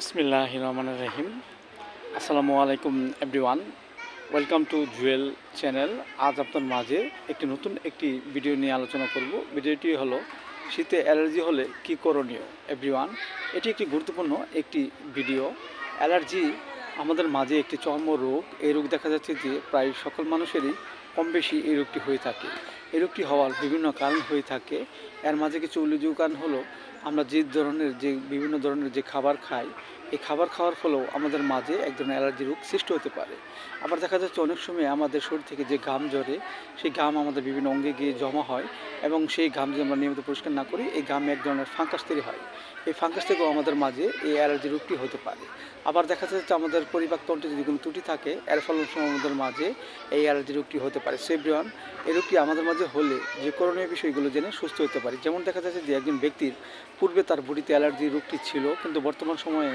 বিসমিল্লাহ রহমান রহিম। আসসালামু আলাইকুম everyone welcome to Jewel channel আজ আপনার মাঝে একটি নতুন একটি ভিডিও নিয়ে আলোচনা করব। ভিডিওটি হলো, শীতে অ্যালার্জি হলে কি করণীয়? এভরিওয়ান এটি একটি গুরুত্বপূর্ণ একটি ভিডিও অ্যালার্জি আমাদের মাঝে একটি চর্ম রোগ। এই রোগ দেখা যাচ্ছে যে প্রায় সকল মানুষেরই কম বেশি এই রোগটি হয়ে থাকে। এই রোগটি হওয়ার বিভিন্ন কারণ হয়ে থাকে। এর মাঝে কিছু উল্লেখযোগ্য কারণ হলো, আমরা যে ধরনের যে বিভিন্ন ধরনের যে খাবার খাই, এই খাবার খাওয়ার ফলেও আমাদের মাঝে এক ধরনের অ্যালার্জি রোগ সৃষ্টি হতে পারে। আবার দেখা যাচ্ছে অনেক সময় আমাদের শরীর থেকে যে ঘাম ঝরে, সেই ঘাম আমাদের বিভিন্ন অঙ্গে গিয়ে জমা হয় এবং সেই ঘাম যদি আমরা নিয়মিত পরিষ্কার না করি, এই ঘামে এক ধরনের ফাঙ্কাস তৈরি হয়। এই ফাঙ্কাস থেকেও আমাদের মাঝে এই অ্যালার্জি রোগটি হতে পারে। আবার দেখা যাচ্ছে আমাদের পরিপাক তন্ত্রে যদি কোনো ত্রুটি থাকে, এর ফলে আমাদের মাঝে এই অ্যালার্জি রোগটি হতে পারে। সেব্রিয়ান এই রোগটি আমাদের মাঝে হলে যে করণীয় বিষয়গুলো জেনে সুস্থ হতে পারে। যেমন দেখা যাচ্ছে যে একজন ব্যক্তির পূর্বে তার বডিতে অ্যালার্জি রোগটি ছিল, কিন্তু বর্তমান সময়ে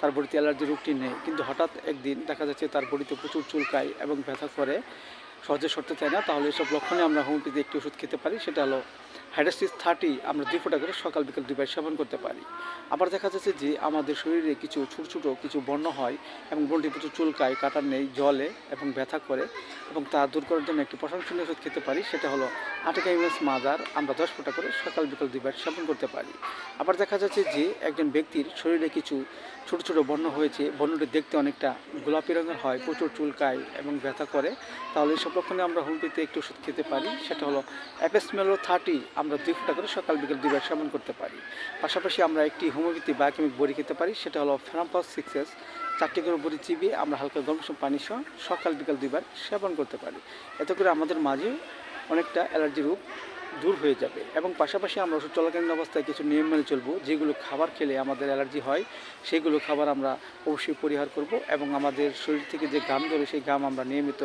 তার বডিতে অ্যালার্জি রোগটি নেই। কিন্তু হঠাৎ একদিন দেখা যাচ্ছে তার বডিতে প্রচুর চুলকায় এবং ব্যথা করে, সহজে সরতে চায় না। তাহলে এসব লক্ষণে আমরা হোমিওপ্যাথি একটি ওষুধ খেতে পারি, সেটা হলো হাইড্রাসিস থার্টি আমরা দুই ফোঁটা করে সকাল বিকাল দুইবার সেবন করতে পারি। আবার দেখা যাচ্ছে যে আমাদের শরীরে কিছু ছোটো ছোটো কিছু বর্ণ হয় এবং বনটি প্রচুর চুলকায়, কাটার নেই, জলে এবং ব্যথা করে এবং তা দূর করার জন্য একটি প্রশংসনীয় ওষুধ খেতে পারি, সেটা হলো আটেকা ইমেজ মাদার আমরা দশ ফোঁটা করে সকাল বিকাল দুইবার সেবন করতে পারি। আবার দেখা যাচ্ছে যে একজন ব্যক্তির শরীরে কিছু ছোট ছোট বর্ণ হয়েছে, বর্ণটি দেখতে অনেকটা গোলাপি রঙের হয়, প্রচুর চুলকায় এবং ব্যথা করে। তাহলে এসব লক্ষণে আমরা হোমিওপ্যাথি একটি ওষুধ খেতে পারি, সেটা হলো অ্যাপেসমেলো থার্টি। আমরা দুই ফুটা করে সকাল বিকেল দুইবার সেবন করতে পারি। পাশাপাশি আমরা একটি হোমিওপ্যাথি বায়োকেমিক বড়ি খেতে পারি, সেটা হলো ফ্রাম্পাস সিক্সেস চারটি করে বড়ি চিবিয়ে আমরা হালকা গরম পানি সহ সকাল বিকাল দুইবার সেবন করতে পারি। এতে করে আমাদের মাঝে অনেকটা অ্যালার্জি রোগ দূর হয়ে যাবে। এবং পাশাপাশি আমরা ওষুধ চলাকালীন অবস্থায় কিছু নিয়ম মেনে চলবো, যেগুলো খাবার খেলে আমাদের অ্যালার্জি হয়, সেগুলো খাবার আমরা অবশ্যই পরিহার করব এবং আমাদের শরীর থেকে যে ঘাম ধরে সেই ঘাম আমরা নিয়মিত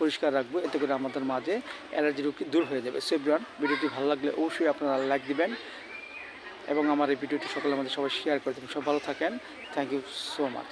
পরিষ্কার রাখব। এতে করে আমাদের মাঝে অ্যালার্জি রোগটি দূর হয়ে যাবে। সেব্রান ভিডিওটি ভালো লাগলে অবশ্যই আপনারা লাইক দিবেন এবং আমার এই ভিডিওটি সকলে আমাদের সবাই শেয়ার করে দেবেন। সব ভালো থাকেন। Thank you so much